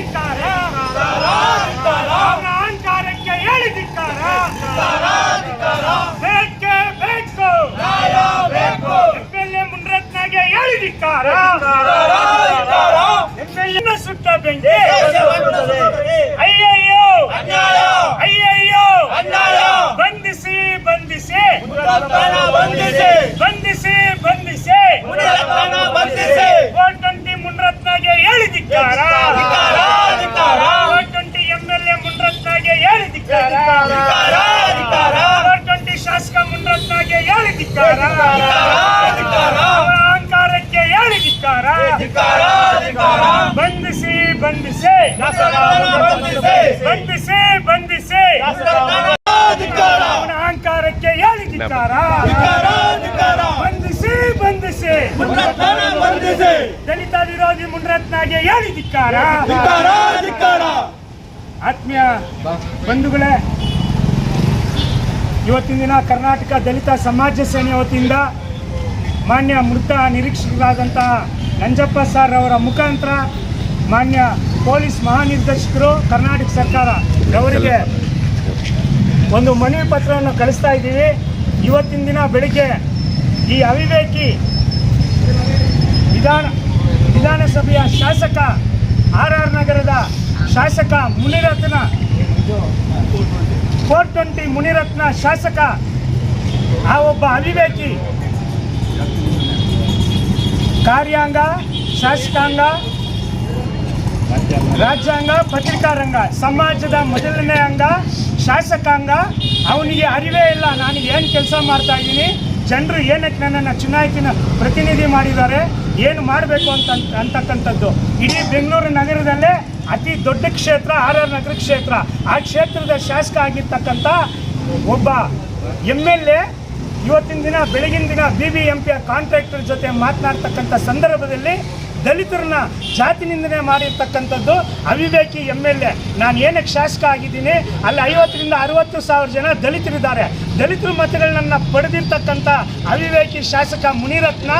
Lisa! ಬಂಧಿಸಿ ಬಂಧಿಸಿ. ಅವನ ಅಹಂಕಾರಕ್ಕೆ ಹೇಳಿ ಧಿಕ್ಕಾರ. ಬಂಧಿಸಿ ಬಂಧಿಸಿ. ದಲಿತ ವಿರೋಧಿ ಮುನ್ರತ್ನಾಗೆ ಹೇಳಿ ಧಿಕ್ಕಾರ. ಆತ್ಮೀಯ ಬಂಧುಗಳೇ ಇವತ್ತಿನ ದಿನ ಕರ್ನಾಟಕ ದಲಿತ ಸಮಾಜ ಸೇನೆ ವತಿಯಿಂದ ಮಾನ್ಯ ಮೃತ ನಿರೀಕ್ಷಕರಾದಂತಹ ನಂಜಪ್ಪ ಸರ್ ಅವರ ಮುಖಾಂತರ ಮಾನ್ಯ ಪೊಲೀಸ್ ಮಹಾನಿರ್ದೇಶಕರು ಕರ್ನಾಟಕ ಸರ್ಕಾರ ಅವರಿಗೆ ಒಂದು ಮನವಿ ಪತ್ರವನ್ನು ಕಳಿಸ್ತಾ ಇದ್ದೀವಿ. ಇವತ್ತಿನ ದಿನ ಬೆಳಿಗ್ಗೆ ಈ ಅವಿವೇಕಿ ವಿಧಾನ ವಿಧಾನಸಭೆಯ ಶಾಸಕ ಆರ್ ಆರ್ ನಗರದ ಶಾಸಕ ಮುನಿರತ್ನ, ಫೋರ್ ಟ್ವೆಂಟಿ ಮುನಿರತ್ನ ಶಾಸಕ ಆ ಒಬ್ಬ ಅವಿವೇಕಿ ಕಾರ್ಯಾಂಗ, ಶಾಸಕಾಂಗ ರಾಜ್ಯಾಂಗ, ಪತ್ರಿಕಾ ರಂಗ, ಸಮಾಜದ ಮೊದಲನೇ ಅಂಗ, ಶಾಸಕಾಂಗ. ಅವನಿಗೆ ಅರಿವೇ ಇಲ್ಲ ನಾನು ಏನು ಕೆಲಸ ಮಾಡ್ತಾ ಇದ್ದೀನಿ. ಜನರು ಏನಕ್ಕೆ ನನ್ನನ್ನು ಚುನಾಯಿತಿನ ಪ್ರತಿನಿಧಿ ಮಾಡಿದ್ದಾರೆ, ಏನು ಮಾಡಬೇಕು ಅಂತ ಅಂತಕ್ಕಂಥದ್ದು. ಇಡೀ ಬೆಂಗಳೂರು ನಗರದಲ್ಲೇ ಅತಿ ದೊಡ್ಡ ಕ್ಷೇತ್ರ, ಆರ್ ಆರ್ ನಗರ ಕ್ಷೇತ್ರ. ಆ ಕ್ಷೇತ್ರದ ಶಾಸಕ ಆಗಿರ್ತಕ್ಕಂಥ ಒಬ್ಬ ಎಂ ಎಲ್ ಎ, ಇವತ್ತಿನ ದಿನ, ಬೆಳಗಿನ ದಿನ, ಬಿ ಬಿ ಎಂ ಪಿಯ ಕಾಂಟ್ರಾಕ್ಟರ್ ಜೊತೆ ಮಾತನಾಡ್ತಕ್ಕಂಥ ಸಂದರ್ಭದಲ್ಲಿ ದಲಿತರನ್ನ ಜಾತಿ ನಿಂದನೆ ಮಾಡಿರ್ತಕ್ಕಂಥದ್ದು ಅವಿವೇಕಿ ಎಂ ಎಲ್ ಎ ನಾನು ಏನಕ್ಕೆ ಶಾಸಕ ಆಗಿದ್ದೀನಿ? ಅಲ್ಲಿ ಐವತ್ತರಿಂದ ಅರವತ್ತು ಸಾವಿರ ಜನ ದಲಿತರಿದ್ದಾರೆ. ದಲಿತರ ಮತಗಳನ್ನ ಪಡೆದಿರ್ತಕ್ಕಂಥ ಅವಿವೇಕಿ ಶಾಸಕ ಮುನಿರತ್ನ,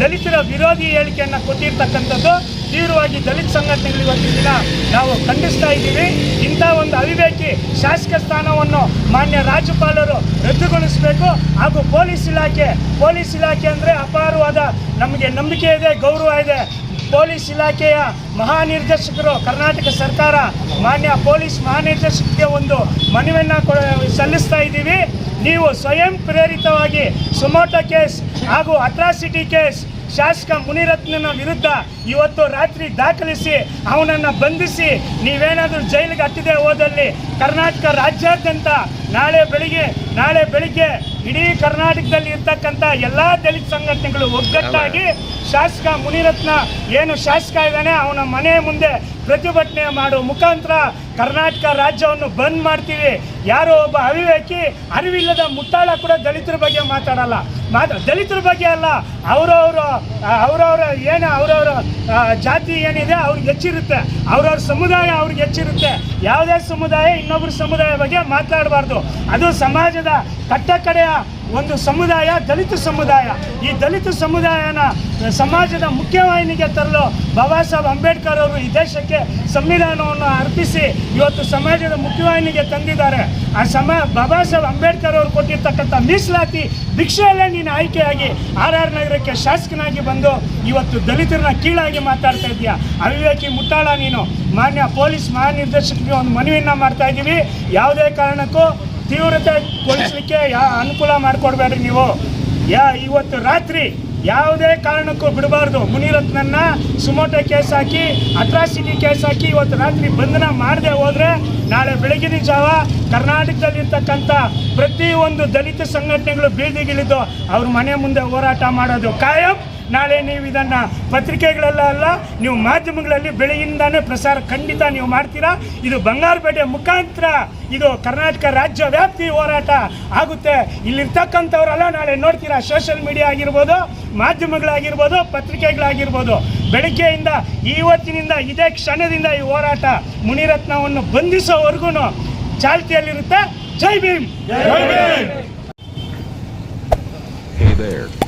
ದಲಿತರ ವಿರೋಧಿ ಹೇಳಿಕೆಯನ್ನು ಕೊಟ್ಟಿರ್ತಕ್ಕಂಥದ್ದು ತೀವ್ರವಾಗಿ ದಲಿತ ಸಂಘಟನೆಗಳು ಇವತ್ತಿನ ದಿನ ನಾವು ಖಂಡಿಸ್ತಾ ಇದ್ದೀವಿ. ಇಂಥ ಒಂದು ಅವಿವೇಕಿ ಶಾಸಕ ಸ್ಥಾನವನ್ನು ಮಾನ್ಯ ರಾಜ್ಯಪಾಲರು ರದ್ದುಗೊಳಿಸಬೇಕು. ಹಾಗೂ ಪೊಲೀಸ್ ಇಲಾಖೆ ಪೊಲೀಸ್ ಇಲಾಖೆ ಅಂದರೆ ಅಪಾರವಾದ ನಮಗೆ ನಂಬಿಕೆ ಇದೆ, ಗೌರವ ಇದೆ. ಪೊಲೀಸ್ ಇಲಾಖೆಯ ಮಹಾನಿರ್ದೇಶಕರು, ಕರ್ನಾಟಕ ಸರ್ಕಾರ ಮಾನ್ಯ ಪೊಲೀಸ್ ಮಹಾನಿರ್ದೇಶಕರಿಗೆ ಒಂದು ಮನವಿಯನ್ನು ಸಲ್ಲಿಸ್ತಾ ಇದ್ದೀವಿ. ನೀವು ಸ್ವಯಂ ಪ್ರೇರಿತವಾಗಿ ಸುಮೋಟೋ ಕೇಸ್ ಹಾಗೂ ಅಟ್ರಾಸಿಟಿ ಕೇಸ್ ಶಾಸಕ ಮುನಿರತ್ನನ ವಿರುದ್ಧ ಇವತ್ತು ರಾತ್ರಿ ದಾಖಲಿಸಿ ಅವನನ್ನು ಬಂಧಿಸಿ ನೀವೇನಾದರೂ ಜೈಲಿಗೆ ಹತ್ತಿದೆ ಹೋದಲ್ಲಿ ಕರ್ನಾಟಕ ರಾಜ್ಯಾದ್ಯಂತ ನಾಳೆ ಬೆಳಿಗ್ಗೆ ನಾಳೆ ಬೆಳಿಗ್ಗೆ ಇಡೀ ಕರ್ನಾಟಕದಲ್ಲಿ ಇರ್ತಕ್ಕಂಥ ಎಲ್ಲ ದಲಿತ ಸಂಘಟನೆಗಳು ಒಗ್ಗಟ್ಟಾಗಿ ಶಾಸಕ ಮುನಿರತ್ನ ಏನು ಶಾಸಕ ಇದ್ದಾನೆ, ಅವನ ಮನೆ ಮುಂದೆ ಪ್ರತಿಭಟನೆ ಮಾಡೋ ಮುಖಾಂತರ ಕರ್ನಾಟಕ ರಾಜ್ಯವನ್ನು ಬಂದ್ ಮಾಡ್ತೀವಿ. ಯಾರೋ ಒಬ್ಬ ಅವಿವೇಕಿ ಅರಿವಿಲ್ಲದ ಮುಟ್ಟಾಳ ಕೂಡ ದಲಿತರ ಬಗ್ಗೆ ಮಾತಾಡಲ್ಲ. ಮಾತ್ರ ದಲಿತರ ಬಗ್ಗೆ ಅಲ್ಲ, ಅವರವರು ಅವರವರ ಏನು, ಅವರವರ ಜಾತಿ ಏನಿದೆ ಅವ್ರಿಗೆ ಹೆಚ್ಚಿರುತ್ತೆ. ಅವ್ರವ್ರ ಸಮುದಾಯ ಅವ್ರಿಗೆ ಹೆಚ್ಚಿರುತ್ತೆ. ಯಾವುದೇ ಸಮುದಾಯ ಇನ್ನೊಬ್ಬರ ಸಮುದಾಯ ಬಗ್ಗೆ ಮಾತಾಡಬಾರ್ದು. ಅದು ಸಮಾಜದ ಕಟ್ಟಕಡೆಯ ಒಂದು ಸಮುದಾಯ, ದಲಿತ ಸಮುದಾಯ. ಈ ದಲಿತ ಸಮುದಾಯನ ಸಮಾಜದ ಮುಖ್ಯವಾಹಿನಿಗೆ ತರಲು ಬಾಬಾ ಸಾಹೇಬ್ ಅಂಬೇಡ್ಕರ್ ಅವರು ಈ ದೇಶಕ್ಕೆ ಸಂವಿಧಾನವನ್ನು ಅರ್ಪಿಸಿ ಇವತ್ತು ಸಮಾಜದ ಮುಖ್ಯವಾಹಿನಿಗೆ ತಂದಿದ್ದಾರೆ. ಆ ಸಮ, ಬಾಬಾ ಸಾಹೇಬ್ ಅಂಬೇಡ್ಕರ್ ಅವರು ಕೊಟ್ಟಿರ್ತಕ್ಕಂಥ ಮೀಸಲಾತಿ ಭಿಕ್ಷೆಯಲ್ಲೇ ನೀನು ಆಯ್ಕೆಯಾಗಿ ಆರ್ ಆರ್ ನಗರಕ್ಕೆ ಶಾಸಕನಾಗಿ ಬಂದು ಇವತ್ತು ದಲಿತರನ್ನ ಕೀಳಾಗಿ ಮಾತಾಡ್ತಾ ಇದೆಯಾ ಅವಿವೇಕಿ ಮುಟ್ಟಾಳ ನೀನು. ಮಾನ್ಯ ಪೊಲೀಸ್ ಮಹಾನಿರ್ದೇಶಕರಿಗೆ ಒಂದು ಮನವಿಯನ್ನು ಮಾಡ್ತಾ ಇದ್ದೀವಿ. ಯಾವುದೇ ಕಾರಣಕ್ಕೂ ತೀವ್ರತೆಗೊಳಿಸಲಿಕ್ಕೆ ಯಾ ಅನುಕೂಲ ಮಾಡಿಕೊಡ್ಬೇಡ್ರಿ ನೀವು. ಯಾ ಇವತ್ತು ರಾತ್ರಿ ಯಾವುದೇ ಕಾರಣಕ್ಕೂ ಬಿಡಬಾರ್ದು. ಮುನಿರತ್ನನ್ನ ಸುಮೋಟೋ ಕೇಸ್ ಹಾಕಿ, ಅಟ್ರಾಸಿಟಿ ಕೇಸ್ ಹಾಕಿ ಇವತ್ತು ರಾತ್ರಿ ಬಂಧನ ಮಾಡದೆ ಹೋದ್ರೆ ನಾಳೆ ಬೆಳಗಿನ ಜಾವ ಕರ್ನಾಟಕದಲ್ಲಿರ್ತಕ್ಕಂಥ ಪ್ರತಿಯೊಂದು ದಲಿತ ಸಂಘಟನೆಗಳು ಬೀದಿಗಿಳಿದು ಅವ್ರ ಮನೆ ಮುಂದೆ ಹೋರಾಟ ಮಾಡೋದು ಕಾಯಂ. ನಾಳೆ ನೀವು ಇದನ್ನು ಪತ್ರಿಕೆಗಳೆಲ್ಲ ಅಲ್ಲ ನೀವು ಮಾಧ್ಯಮಗಳಲ್ಲಿ ಬೆಳಗಿಂದಾನೇ ಪ್ರಸಾರ ಖಂಡಿತ ನೀವು ಮಾಡ್ತೀರಾ. ಇದು ಬಂಗಾರಪೇಟೆ ಮುಖಾಂತರ ಇದು ಕರ್ನಾಟಕ ರಾಜ್ಯ ವ್ಯಾಪ್ತಿ ಹೋರಾಟ ಆಗುತ್ತೆ. ಇಲ್ಲಿರ್ತಕ್ಕಂಥವರೆಲ್ಲ ನಾಳೆ ನೋಡ್ತೀರಾ ಸೋಷಿಯಲ್ ಮೀಡಿಯಾ ಆಗಿರ್ಬೋದು ಮಾಧ್ಯಮಗಳಾಗಿರ್ಬೋದು ಪತ್ರಿಕೆಗಳಾಗಿರ್ಬೋದು. ಬೆಳಗ್ಗೆಯಿಂದ ಇವತ್ತಿನಿಂದ ಇದೇ ಕ್ಷಣದಿಂದ ಈ ಹೋರಾಟ ಮುನಿರತ್ನವನ್ನು ಬಂಧಿಸೋವರೆಗೂ ಚಾಲ್ತಿಯಲ್ಲಿರುತ್ತೆ. ಜೈ ಭೀಮ್! ಜೈ ಭೀಮ್! Hey there.